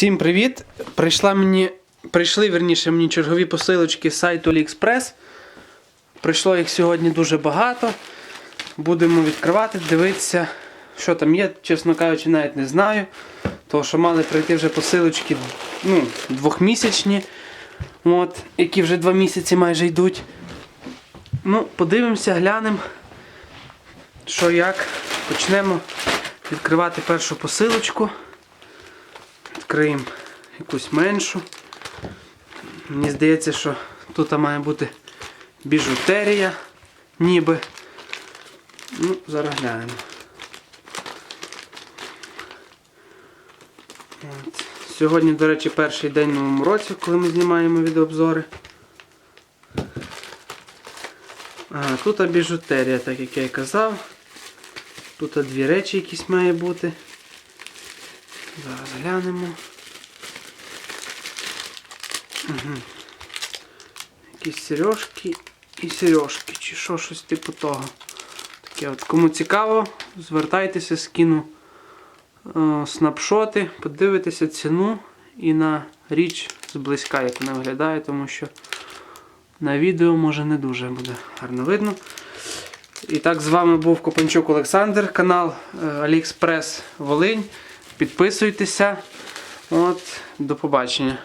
Всім привіт! Прийшла мені, прийшли верніше мені чергові посилочки з сайту AliExpress. Прийшло їх сьогодні дуже багато. Будемо відкривати, дивитися, що там є. Чесно кажучи, навіть не знаю. Тому що мали прийти вже посилочки ну, двохмісячні, от, які вже два місяці майже йдуть. Ну, подивимося, глянемо, що як. Почнемо відкривати першу посилочку. Відкриємо якусь меншу. Мені здається, що тут має бути біжутерія, ніби. Ну, зараз глянемо. От. Сьогодні, до речі, перший день в новому році, коли ми знімаємо відеообзори. А, тут біжутерія, так як я і казав. Тут дві речі якісь має бути. Зараз глянемо. Угу. Якісь сережки і сережки, чи що щось типу того. Таке от. Кому цікаво, звертайтеся, скину е, снапшоти, подивитися ціну і на річ зблизька, як вона виглядає, тому що на відео може не дуже буде гарно видно. І так, з вами був Копанчук Олександр, канал е, AliExpress Волинь. Підписуйтеся. От, до побачення.